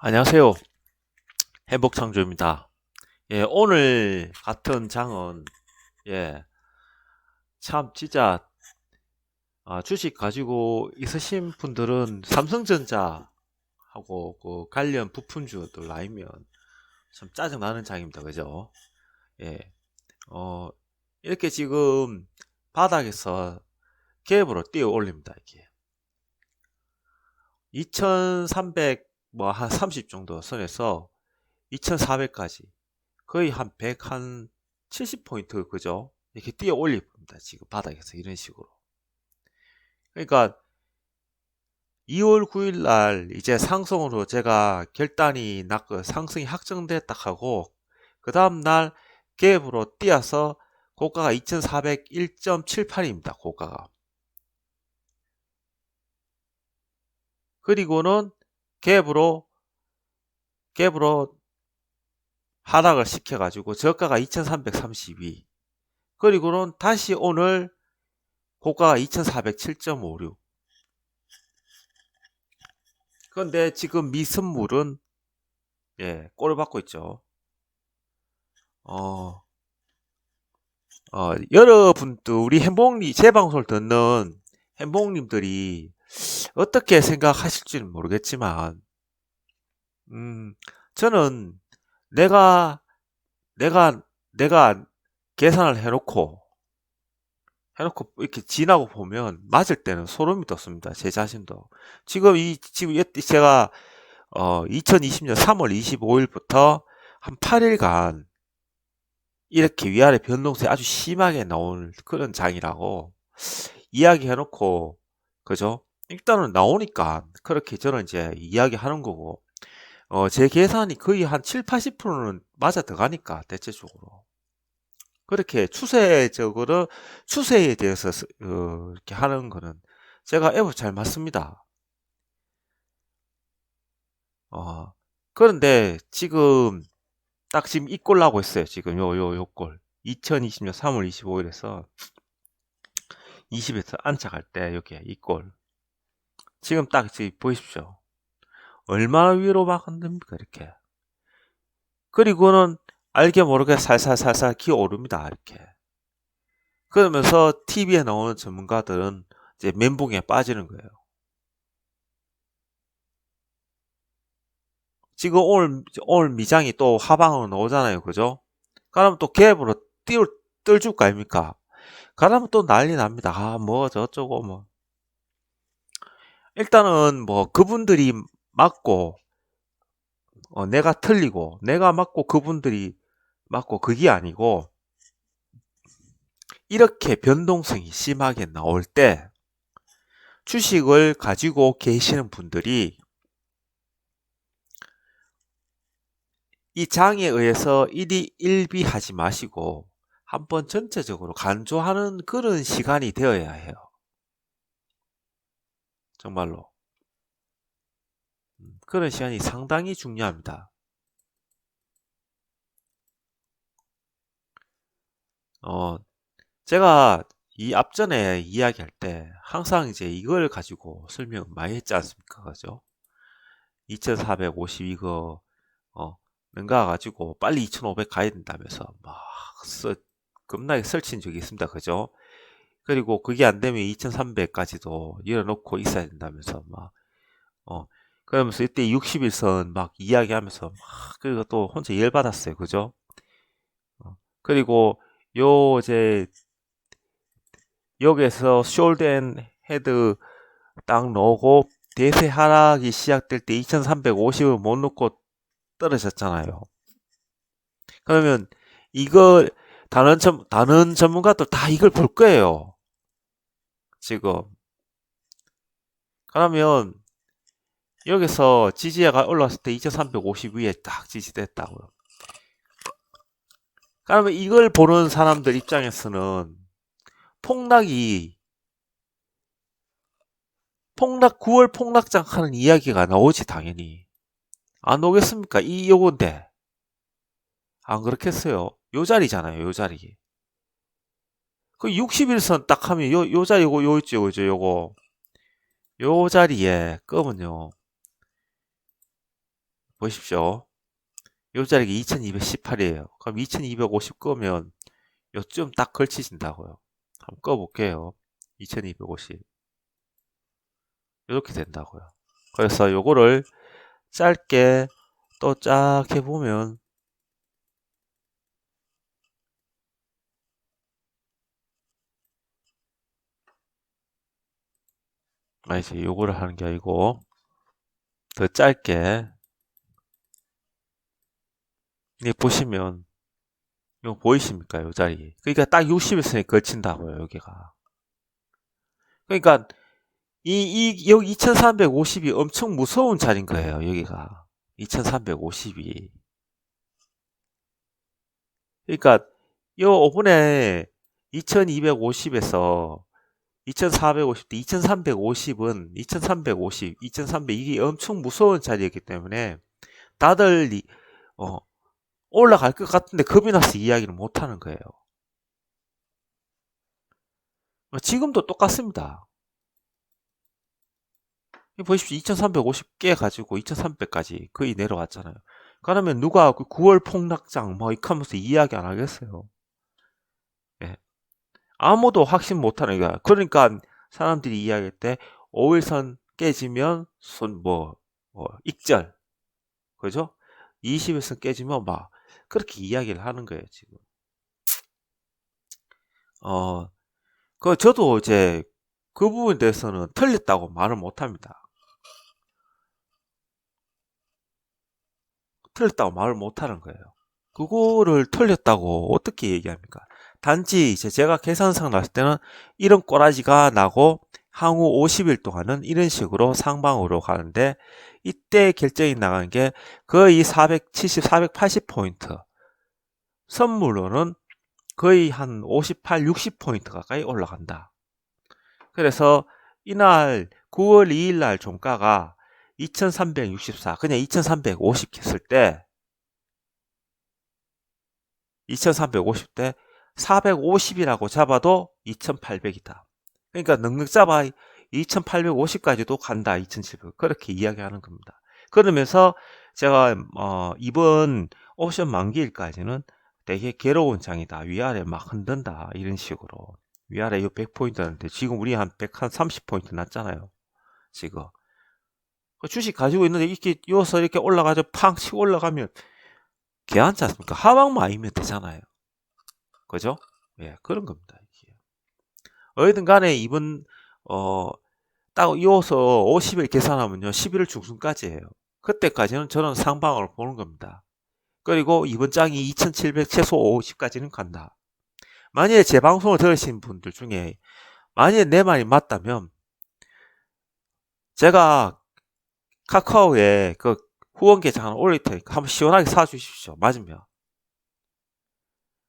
안녕하세요. 행복창조입니다. 예, 오늘 같은 장은, 예, 참, 진짜, 아, 주식 가지고 있으신 분들은 삼성전자하고 그 관련 부품주들 아니면 참 짜증나는 장입니다. 그죠? 예, 어, 이렇게 지금 바닥에서 갭으로 뛰어 올립니다. 이게. 2300, 뭐 한 30 정도 선에서 2400까지 거의 한 100, 한 70포인트 그죠? 이렇게 뛰어 올립니다. 지금 바닥에서 이런 식으로. 그러니까 2월 9일 날 이제 상승으로 제가 결단이 났고 상승이 확정됐다 하고 그 다음 날 갭으로 뛰어서 고가가 2401.78입니다. 고가가. 그리고는 갭으로 갭으로 하락을 시켜가지고 저가가 2332 그리고는 다시 오늘 고가가 2407.56 그런데 지금 미선물은 예 꼴을 받고 있죠. 어, 어 여러분들 우리 행복님 제 방송을 듣는 행복님들이 어떻게 생각하실지는 모르겠지만 음, 저는 내가, 내가, 내가 계산을 해놓고, 해놓고 이렇게 지나고 보면 맞을 때는 소름이 돋습니다. 제 자신도. 지금 이, 지금 제가, 어, 2020년 3월 25일부터 한 8일간 이렇게 위아래 변동성이 아주 심하게 나온 그런 장이라고 이야기 해놓고, 그죠? 일단은 나오니까 그렇게 저는 이제 이야기하는 거고, 어, 제 계산이 거의 한 7, 80%는 맞아 들어가니까, 대체적으로. 그렇게 추세적으로, 추세에 대해서, 어, 이렇게 하는 거는 제가 앱을 잘 맞습니다. 어, 그런데 지금, 딱 지금 이 꼴 나고 있어요. 지금 요, 요, 요 꼴. 2020년 3월 25일에서 20에서 안착할 때, 여기, 이 꼴. 지금 딱, 지금 보이십시오. 얼마나 위로 막 흔듭니까, 이렇게. 그리고는 알게 모르게 살살살살 기어오릅니다, 이렇게. 그러면서 TV에 나오는 전문가들은 이제 멘붕에 빠지는 거예요. 지금 오늘, 오늘 미장이 또 하방으로 나오잖아요, 그죠? 그러면 또 갭으로 띄울, 뜰줄 거 아닙니까? 그러면 또 난리 납니다. 아, 뭐, 저쩌고, 뭐. 일단은 뭐, 그분들이 맞고 어, 내가 틀리고 내가 맞고 그분들이 맞고 그게 아니고 이렇게 변동성이 심하게 나올 때 주식을 가지고 계시는 분들이 이 장에 의해서 일이 일비하지 마시고 한번 전체적으로 간조하는 그런 시간이 되어야 해요. 정말로. 그런 시간이 상당히 중요합니다. 어, 제가 이 앞전에 이야기할 때 항상 이제 이걸 가지고 설명 많이 했지 않습니까? 그죠? 2450 이거, 어, 는가 가지고 빨리 2500 가야 된다면서 막 써, 겁나게 설친 적이 있습니다. 그죠? 그리고 그게 안 되면 2300까지도 열어놓고 있어야 된다면서 막, 어, 그러면서 이때 61선 막 이야기하면서 막 그리고 또 혼자 열받았어요. 그죠? 어, 그리고 요 이제 여기에서 앤 헤드 딱 넣고 대세 하락이 시작될 때 2350을 못 넣고 떨어졌잖아요. 그러면 이걸 다른 전 다른 전문가들 다 이걸 볼 거예요. 지금 그러면 여기서 지지가 올라왔을 때 2350 위에 딱 지지됐다고요. 그러면 이걸 보는 사람들 입장에서는 폭락이 폭락 9월 폭락장 하는 이야기가 나오지 당연히 안 오겠습니까? 이 요건데 안 그렇겠어요. 요 자리잖아요. 요 자리. 그 61선 딱 하면 요, 요 자리 요거 요 있죠. 요죠. 요거 요 자리에 끄면요. 보십시오. 요 자리가 2218이에요. 그럼 2250 끄면 요쯤 딱 걸치신다고요. 한번 꺼볼게요. 2250. 이렇게 된다고요. 그래서 요거를 짧게 또 쫙 해보면 이제 요거를 하는 게 아니고 더 짧게. 이 보시면 이거 보이십니까? 요 자리. 그러니까 딱 60일선에 걸친다고요 여기가. 그러니까 이, 이 여기 2350이 엄청 무서운 자리인 거예요 여기가. 2350이. 그러니까 요 5분에 2250에서 2450대 2350은 2350, 2300 이게 엄청 무서운 자리였기 때문에 다들 이, 어, 올라갈 것 같은데 겁이 나서 이야기를 못 하는 거예요. 어, 지금도 똑같습니다. 보십시오. 2350개 가지고 2300까지 거의 내려왔잖아요. 그러면 누가 그 9월 폭락장 뭐 이렇게 하면서 이야기 안 하겠어요. 예. 아무도 확신 못하는 거야. 그러니까 사람들이 이야기할 때 5일선 깨지면 손뭐 뭐, 익절 그죠? 20일선 깨지면 막 그렇게 이야기를 하는 거예요 지금. 어, 그 저도 이제 그 부분에 대해서는 틀렸다고 말을 못합니다. 틀렸다고 말을 못하는 거예요. 그거를 틀렸다고 어떻게 얘기합니까? 단지 이제 제가 계산상 났을 때는 이런 꼬라지가 나고 향후 50일 동안은 이런 식으로 상방으로 가는데 이때 결정이 나간 게 거의 470, 480포인트 선물로는 거의 한 58, 60포인트 가까이 올라간다. 그래서 이날 9월 2일 날 종가가 2364 그냥 2350 했을 때 2350대 450이라고 잡아도 2800이다. 그러니까 넉넉 잡아 2850까지도 간다. 2700 그렇게 이야기하는 겁니다. 그러면서 제가 어, 이번 옵션 만기일까지는 되게 괴로운 장이다. 위아래 막 흔든다. 이런 식으로. 위아래 이 100포인트인데 지금 우리 한 100, 한 30포인트 났잖아요. 지금. 그 주식 가지고 있는데 이렇게 이어서 이렇게 올라가죠. 팡 치고 올라가면 개한지 않습니까? 하방만 아니면 되잖아요. 그죠? 예, 그런 겁니다. 이게. 어쨌든 간에 이번, 어, 딱 이어서 50일 계산하면요. 11월 중순까지예요. 그때까지는 저는 상방을 보는 겁니다. 그리고 이번 장이 2700 최소 50까지는 간다. 만약에 제 방송을 들으신 분들 중에 만약에 내 말이 맞다면 제가 카카오에 그 후원 계좌 하나 올릴 테니까 한번 시원하게 사주십시오. 맞으면.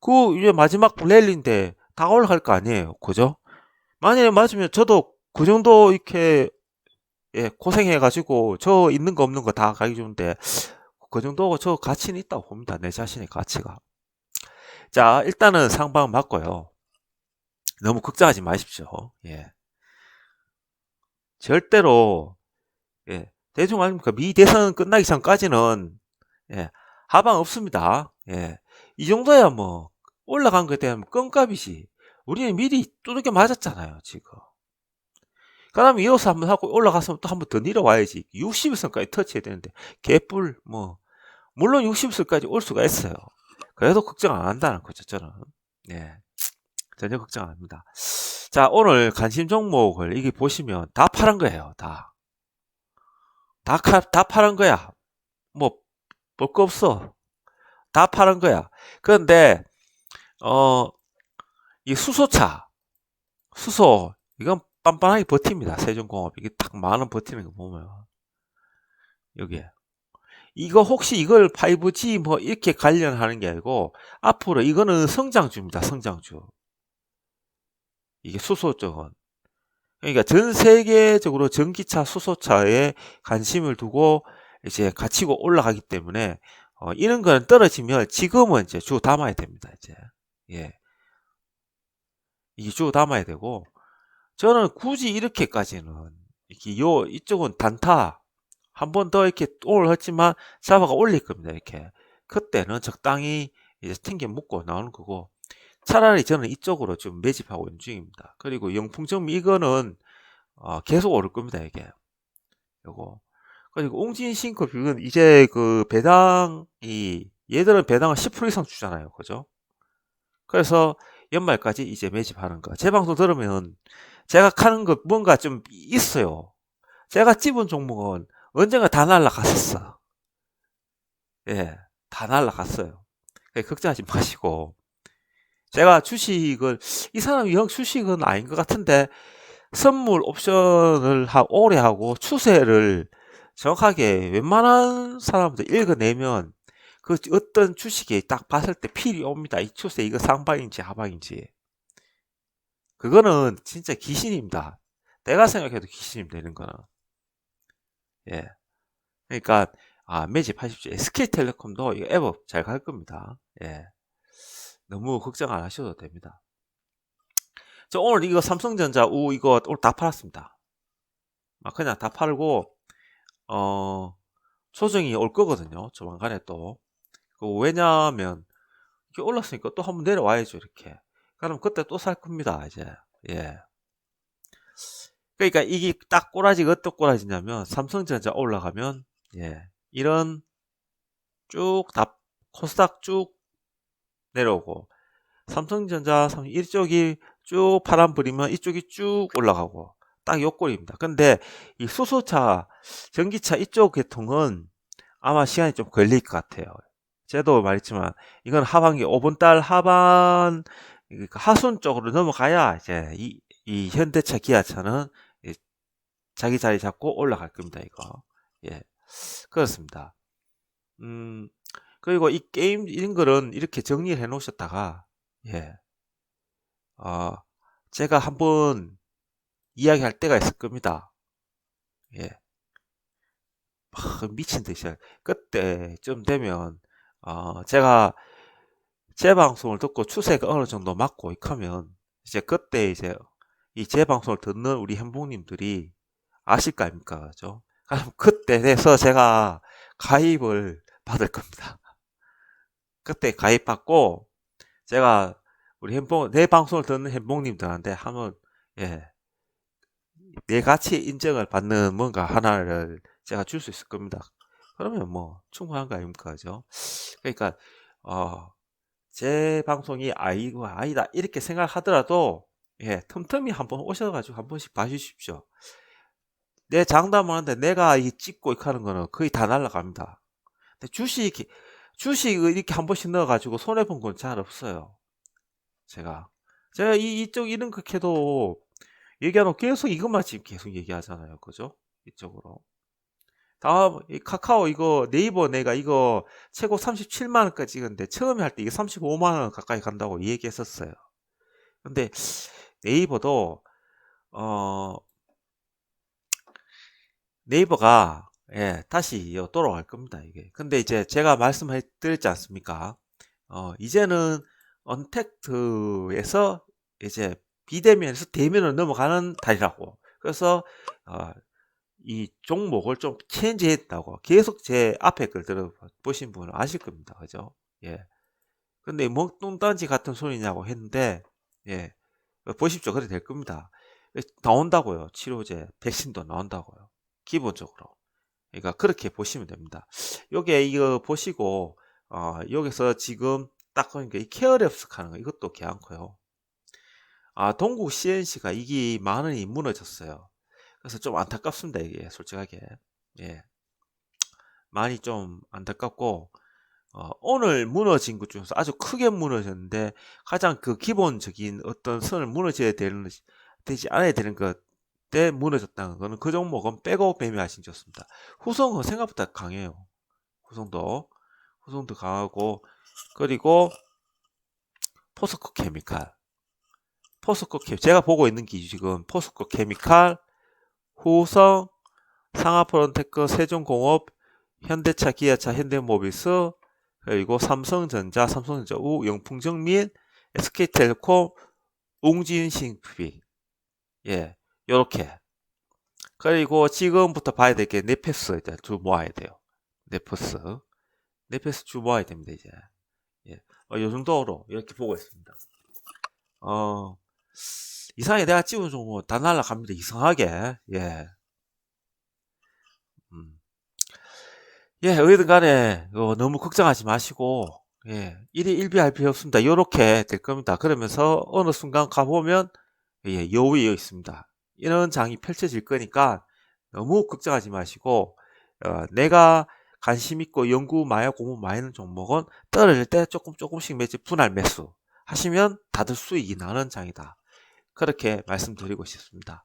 그 이제 마지막 랠리인데 다 올라갈 거 아니에요. 그죠? 만약에 맞으면 저도 그 정도 이렇게 예, 고생해가지고 저 있는 거 없는 거 다 가기 좋은데 그 정도 저 가치는 있다고 봅니다. 내 자신의 가치가. 자, 일단은 상방 맞고요. 너무 걱정하지 마십시오. 예. 절대로 예, 대중 아닙니까? 미 대선 끝나기 전까지는 예, 하방 없습니다. 예. 이 정도야 뭐 올라간 것에 대한 껌값이지. 우리는 미리 두둑게 맞았잖아요, 지금. 그 다음에 이어서 한번 하고 올라갔으면 또 한번 더 내려와야지. 60일선까지 터치해야 되는데, 개뿔, 뭐, 물론 60일선까지 올 수가 있어요. 그래도 걱정 안 한다는 거죠, 저는. 네. 전혀 걱정 안 합니다. 자, 오늘 관심 종목을 이게 보시면 다 파란 거예요, 다. 다, 다 파란 거야. 뭐, 볼 거 없어. 다 파란 거야. 그런데, 어, 이 수소차, 수소, 이건 빤빤하게 버팁니다. 세종공업. 이게 딱 만원 버티는 거 보면. 여기에. 이거 혹시 이걸 5G 뭐 이렇게 관련하는 게 아니고, 앞으로 이거는 성장주입니다. 성장주. 이게 수소 쪽은. 그러니까 전 세계적으로 전기차, 수소차에 관심을 두고 이제 갇히고 올라가기 때문에, 어, 이런 거는 떨어지면 지금은 이제 주 담아야 됩니다. 이제. 예. 이게 주 담아야 되고, 저는 굳이 이렇게까지는, 이렇게 요, 이쪽은 단타, 한 번 더 이렇게 올랐지만 잡아가 올릴 겁니다. 이렇게. 그때는 적당히 이제 튕겨 묶고 나오는 거고 차라리 저는 이쪽으로 좀 매집하고 있는 중입니다. 그리고 영풍정미 이거는 어, 계속 오를 겁니다. 이게. 요거. 그리고 옹진 싱크 뷰는 이제 그 배당이 얘들은 배당을 10% 이상 주잖아요. 그죠? 그래서 연말까지 이제 매집하는 거. 제 방송 들으면 제가 하는 거 뭔가 좀 있어요. 제가 집은 종목은 언젠가 다 날라갔었어. 예, 다 날라갔어요. 그러니까 걱정하지 마시고. 제가 주식을, 이 사람이 영 주식은 아닌 것 같은데, 선물 옵션을 하, 오래 하고 추세를 정확하게 웬만한 사람들 읽어내면 그 어떤 주식이 딱 봤을 때 필이 옵니다. 이 추세 이거 상방인지 하방인지. 그거는 진짜 귀신입니다. 내가 생각해도 귀신입니다. 이런 거는. 예. 그러니까 아, 매집하십시오. SK텔레콤도 이거 앱업 잘 갈 겁니다. 예. 너무 걱정 안 하셔도 됩니다. 저 오늘 이거 삼성전자 우 이거 오늘 다 팔았습니다. 막 그냥 다 팔고 어 조정이 올 거거든요. 조만간에 또. 그 왜냐하면 이게 올랐으니까 또 한번 내려와야죠. 이렇게. 그럼 그때 또 살 겁니다. 이제. 예. 그러니까 이게 딱 꼬라지가 어떤 꼬라지냐면 삼성전자 올라가면 예. 이런 쭉 다 코스닥 쭉 내려오고 삼성전자 이쪽이 쭉 바람 불이면 이쪽이 쭉 올라가고 딱 요꼴입니다. 근데 이 수소차, 전기차 이쪽 계통은 아마 시간이 좀 걸릴 것 같아요. 제도 말했지만 이건 하반기 5분 달 하반 하순 쪽으로 넘어가야 이제 이, 이 현대차 기아차는 자기 자리 잡고 올라갈 겁니다. 이거 예 그렇습니다. 음 그리고 이 게임 거는 이렇게 정리해 놓으셨다가 예 어, 제가 한번 이야기할 때가 있을 겁니다. 예. 미친 듯이 그때 좀 되면 어, 제가 제 방송을 듣고 추세가 어느 정도 맞고 이하면 이제 그때 이제 이 제 방송을 듣는 우리 행복님들이 아실 거 아닙니까? 그죠? 그럼 그때 돼서 제가 가입을 받을 겁니다. 그때 가입받고 제가 우리 행복 내 방송을 듣는 행복님들한테 한번 예. 내 가치 인정을 받는 뭔가 하나를 제가 줄 수 있을 겁니다. 그러면 뭐 충분한 거 아닙니까? 그죠? 그러니까 어, 제 방송이 아이고 아니다 이렇게 생각하더라도 예, 틈틈이 한번 오셔가지고 한 번씩 봐주십시오. 내 장담을 하는데 내가 이 찍고 이렇게 하는 거는 거의 다 날라갑니다. 근데 주식 주식을 이렇게 한 번씩 넣어가지고 손해 본 건 잘 없어요. 제가 제가 이 이쪽 이런 극해도 얘기하는 계속 이것만 지금 계속 얘기하잖아요. 그죠? 이쪽으로. 다음 이 카카오 이거 네이버 내가 이거 최고 37만 원까지 찍었는데 처음에 할 때 이게 35만 원 가까이 간다고 얘기했었어요. 근데 네이버도 어 네이버가 예, 다시 돌아갈 겁니다, 이게. 근데 이제 제가 말씀해 드렸지 않습니까? 어, 이제는 언택트에서 이제 비대면에서 대면으로 넘어가는 달이라고. 그래서 어, 이 종목을 좀 체인지했다고 계속 제 앞에 걸 들어보신 분은 아실 겁니다. 그죠? 예. 근데 먹뚱단지 같은 소리냐고 했는데 예. 보십시오. 그래 될 겁니다. 나온다고요. 치료제, 백신도 나온다고요. 기본적으로. 그러니까 그렇게 보시면 됩니다. 요게 이거 보시고 어, 여기서 지금 딱 보니까 이 케어랩스 하는 거 이것도 괜찮고요. 아 동국 CNC가 이게 만 원이 무너졌어요. 그래서 좀 안타깝습니다 이게 솔직하게 예 많이 좀 안타깝고 어, 오늘 무너진 것 중에서 아주 크게 무너졌는데 가장 그 기본적인 어떤 선을 무너져야 되는 되지 않아야 되는 것 때 무너졌다는 거는 그 종목은 빼고 매매하신 좋습니다. 후성은 생각보다 강해요. 후성도 후성도 강하고 그리고 포스코 케미칼 포스코 케 제가 보고 있는 기 지금 포스코 케미칼 후성 상하프론테크 세종공업 현대차 기아차 현대모비스 그리고 삼성전자 삼성전자 우 영풍정민 SK텔레콤 웅진싱피 예 요렇게 그리고 지금부터 봐야 될 게 네페스 이제 주 모아야 돼요. 네페스. 네페스 주 모아야 됩니다, 이제. 예. 어, 요 정도로 이렇게 보고 있습니다. 어, 이상하게 내가 찍은 종목 다 날라갑니다. 이상하게. 예. 음. 예, 어디든 간에 어, 너무 걱정하지 마시고 예, 일이 일비할 필요 없습니다. 요렇게 될 겁니다. 그러면서 어느 순간 가보면 예, 여위에 있습니다. 이런 장이 펼쳐질 거니까 너무 걱정하지 마시고 어, 내가 관심 있고 연구 하고 공부 많이 하는 종목은 떨어질 때 조금 조금씩 매지 분할 매수 하시면 다들 수익이 나는 장이다. 그렇게 말씀드리고 싶습니다.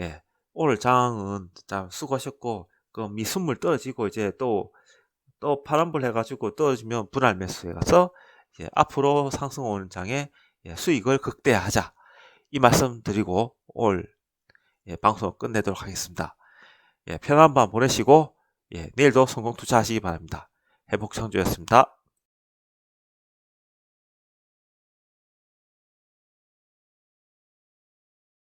예, 오늘 장은 참 수고하셨고 그 미순물 떨어지고 이제 또 또 파란불 해가지고 떨어지면 분할 매수해 가서 이제 앞으로 상승 오는 장에 예, 수익을 극대화하자 이 말씀 드리고 오늘 예, 방송 끝내도록 하겠습니다. 예, 편한 밤 보내시고 예, 내일도 성공 투자하시기 바랍니다. 행복청주였습니다.